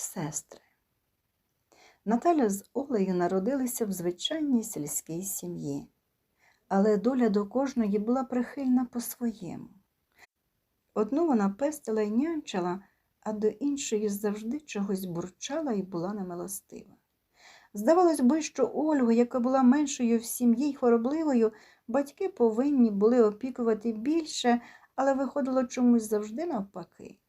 Сестри. Наталя з Олею народилися в звичайній сільській сім'ї, але доля до кожної була прихильна по-своєму. Одну вона пестила й нянчила, а до іншої завжди чогось бурчала і була немилостива. Здавалось би, що Ольгу, яка була меншою в сім'ї й хоробливою, батьки повинні були опікувати більше, але виходило чомусь завжди навпаки.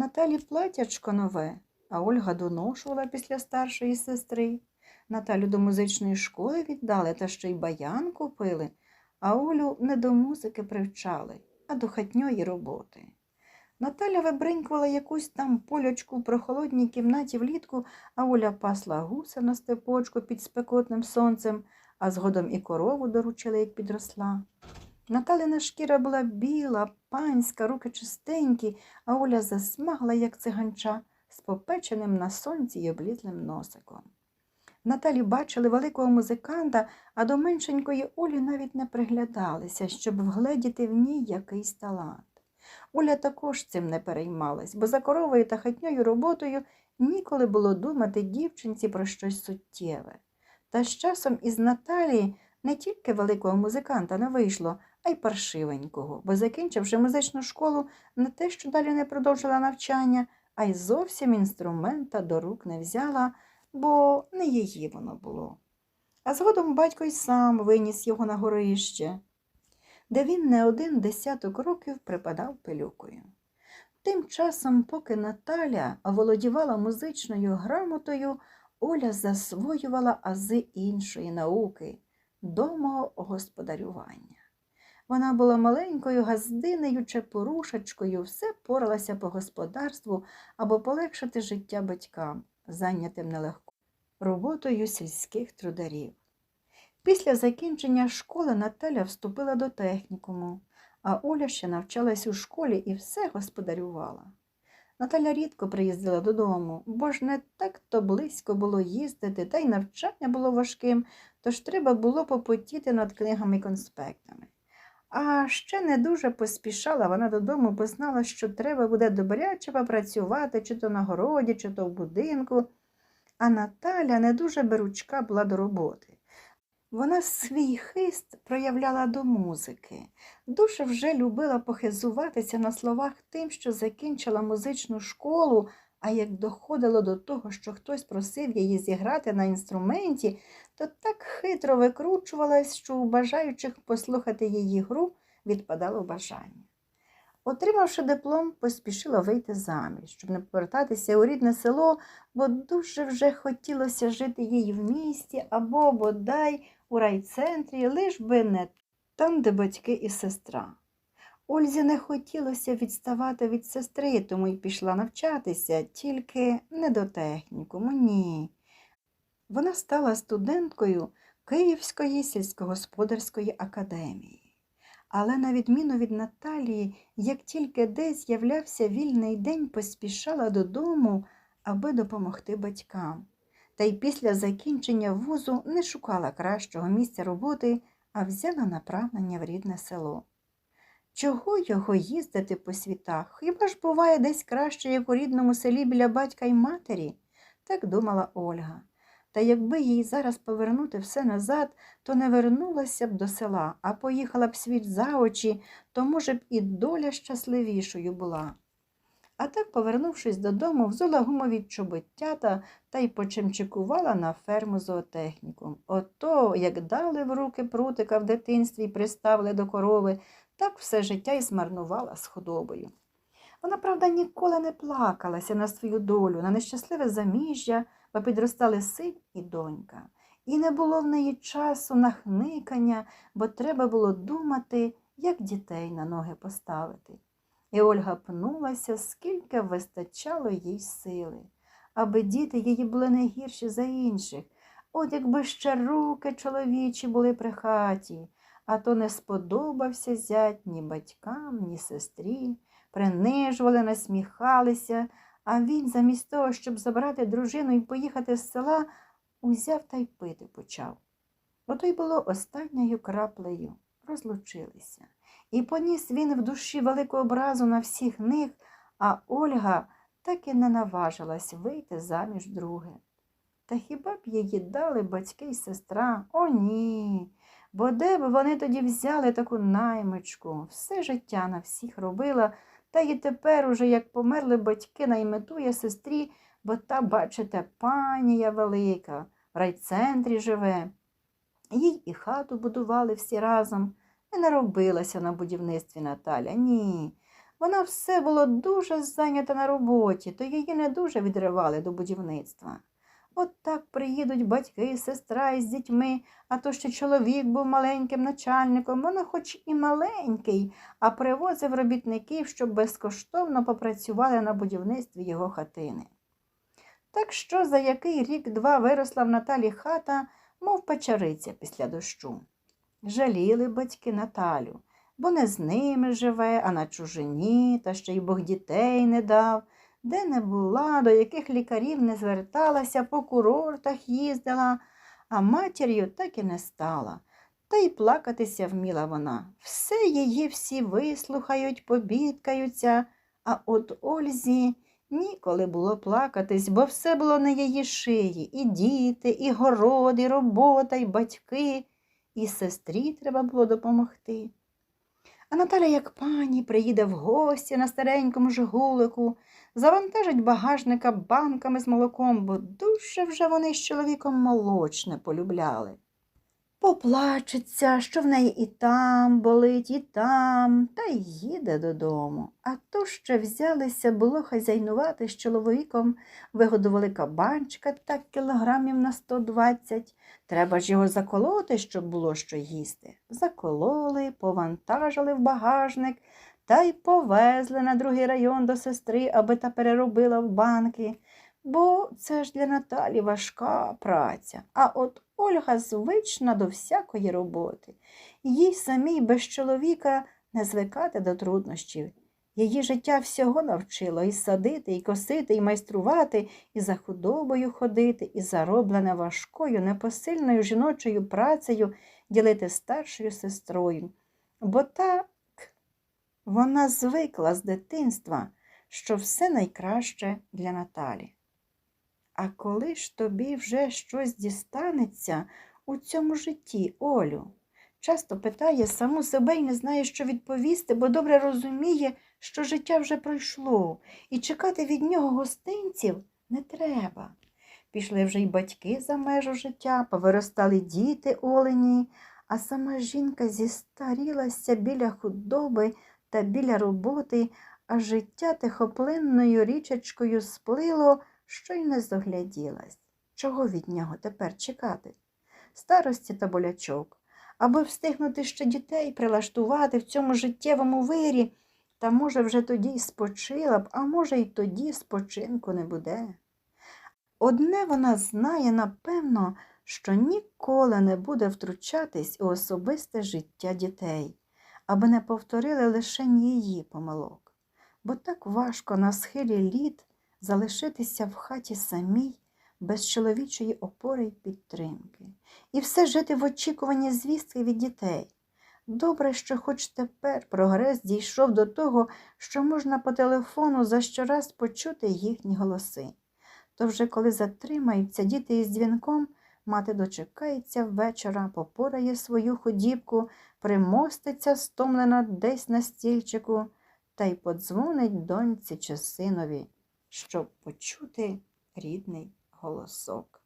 Наталі платячко нове, а Ольга доношувала після старшої сестри. Наталю до музичної школи віддали та ще й баян купили, а Олю не до музики привчали, а до хатньої роботи. Наталя вибринькувала якусь там полячку в прохолодній кімнаті влітку, а Оля пасла гуса на степочку під спекотним сонцем, а згодом і корову доручила, як підросла. Наталина шкіра була біла, панська, руки чистенькі, а Оля засмагла, як циганча, з попеченим на сонці й облізлим носиком. Наталі бачили великого музиканта, а до меншенької Олі навіть не приглядалися, щоб вгледіти в ній якийсь талант. Оля також цим не переймалась, бо за коровою та хатньою роботою ніколи було думати дівчинці про щось суттєве. Та з часом із Наталії не тільки великого музиканта не вийшло, а й паршивенького, бо, закінчивши музичну школу, не те, що далі не продовжила навчання, а й зовсім інструмента до рук не взяла, бо не її воно було. А згодом батько й сам виніс його на горище, де він не один десяток років припадав пилюкою. Тим часом, поки Наталя володівала музичною грамотою, Оля засвоювала ази іншої науки домогосподарювання. Вона була маленькою газдинею чи порушечкою, все поралася по господарству або полегшити життя батькам, зайнятим нелегко роботою сільських трударів. Після закінчення школи Наталя вступила до технікуму, а Оля ще навчалась у школі і все господарювала. Наталя рідко приїздила додому, бо ж не так то близько було їздити, та й навчання було важким, тож треба було попотіти над книгами й конспектами. А ще не дуже поспішала вона додому, бо знала, що треба буде добряче попрацювати, чи то на городі, чи то в будинку. А Наталя не дуже беручка була до роботи. Вона свій хист проявляла до музики, дуже вже любила похизуватися на словах тим, що закінчила музичну школу, а як доходило до того, що хтось просив її зіграти на інструменті, то так хитро викручувалась, що у бажаючих послухати її гру відпадало бажання. Отримавши диплом, поспішила вийти заміж, щоб не повертатися у рідне село, бо дуже вже хотілося жити їй в місті або бодай у райцентрі, лиш би не там, де батьки і сестра. Ользі не хотілося відставати від сестри, тому й пішла навчатися, тільки не до технікуму, ні. Вона стала студенткою Київської сільськогосподарської академії. Але, на відміну від Наталії, як тільки десь з'являвся вільний день, поспішала додому, аби допомогти батькам. Та й після закінчення вузу не шукала кращого місця роботи, а взяла направлення в рідне село. Чого його їздити по світах? Хіба ж буває десь краще, як у рідному селі біля батька й матері? Так думала Ольга. Та якби їй зараз повернути все назад, то не вернулася б до села, а поїхала б світ за очі, то, може б, і доля щасливішою була. А так, повернувшись додому, взула гумові чоботята та й почимчикувала на ферму зоотехнікум. Ото, як дали в руки прутика в дитинстві і приставили до корови, так все життя й змарнувала з худобою. Вона, правда, ніколи не плакалася на свою долю, на нещасливе заміжжя, бо підростали син і донька. І не було в неї часу на хникання, бо треба було думати, як дітей на ноги поставити. І Ольга пнулася, скільки вистачало їй сили, аби діти її були не гірші за інших. От якби ще руки чоловічі були при хаті, а то не сподобався зять ні батькам, ні сестрі, принижували, насміхалися, а він, замість того, щоб забрати дружину і поїхати з села, узяв та й пити почав. Ото й було останньою краплею. Розлучилися. І поніс він в душі велику образу на всіх них, а Ольга так і не наважилась вийти заміж друге. Та хіба б її дали батьки й сестра? О, ні. Бо де б вони тоді взяли таку наймичку? Все життя на всіх робила, та й тепер, уже як померли батьки, найметує сестрі, бо та, бачите, панія велика, в райцентрі живе. Їй і хату будували всі разом. Не наробилася на будівництві Наталя. Ні. Вона все було дуже зайнята на роботі, то її не дуже відривали до будівництва. От так приїдуть батьки, сестра із дітьми, а то ще чоловік був маленьким начальником, воно хоч і маленький, а привозив робітників, щоб безкоштовно попрацювали на будівництві його хатини. Так що за який рік-два виросла в Наталі хата, мов печериця після дощу. Жаліли батьки Наталю, бо не з ними живе, а на чужині, та ще й Бог дітей не дав, де не була, до яких лікарів не зверталася, по курортах їздила, а матір'ю так і не стала. Та й плакатися вміла вона. Все її всі вислухають, побідкаються, а от Ользі ніколи було плакатись, бо все було на її шиї і діти, і город, і робота, і батьки, і сестрі треба було допомогти. А Наталя, як пані, приїде в гості на старенькому жигулику, завантажить багажника банками з молоком, бо дуже вже вони з чоловіком молочне полюбляли. Поплачеться, що в неї і там болить, і там, та й їде додому. А то ще взялися було хазяйнувати з чоловіком, вигодували кабанчика так кілограмів на 120. Треба ж його заколоти, щоб було що їсти. Закололи, повантажили в багажник та й повезли на другий район до сестри, аби та переробила в банки. Бо це ж для Наталі важка праця. А от Ольга звична до всякої роботи. Їй самій без чоловіка не звикати до труднощів. Її життя всього навчило і садити, і косити, і майструвати, і за худобою ходити, і зароблене важкою, непосильною жіночою працею ділити старшою сестрою. Бо так вона звикла з дитинства, що все найкраще для Наталі. А коли ж тобі вже щось дістанеться у цьому житті, Олю? Часто питає саму себе і не знає, що відповісти, бо добре розуміє, що життя вже пройшло, і чекати від нього гостинців не треба. Пішли вже й батьки за межу життя, повиростали діти олені, а сама жінка зістарілася біля худоби та біля роботи, а життя тихоплинною річечкою сплило, що й не здогляділась. Чого від нього тепер чекати? Старості та болячок, аби встигнути ще дітей прилаштувати в цьому життєвому вирі, та, може, вже тоді й спочила б, а може, й тоді спочинку не буде. Одне вона знає, напевно, що ніколи не буде втручатись у особисте життя дітей, аби не повторили лише її помилок. Бо так важко на схилі літ залишитися в хаті самій, без чоловічої опори й підтримки, і все жити в очікуванні звістки від дітей. Добре, що хоч тепер прогрес дійшов до того, що можна по телефону за щораз почути їхні голоси. То вже коли затримаються діти із дзвінком, мати дочекається вечора, попорає свою ходібку, примоститься стомлена десь на стільчику та й подзвонить доньці чи синові, щоб почути рідний голосок.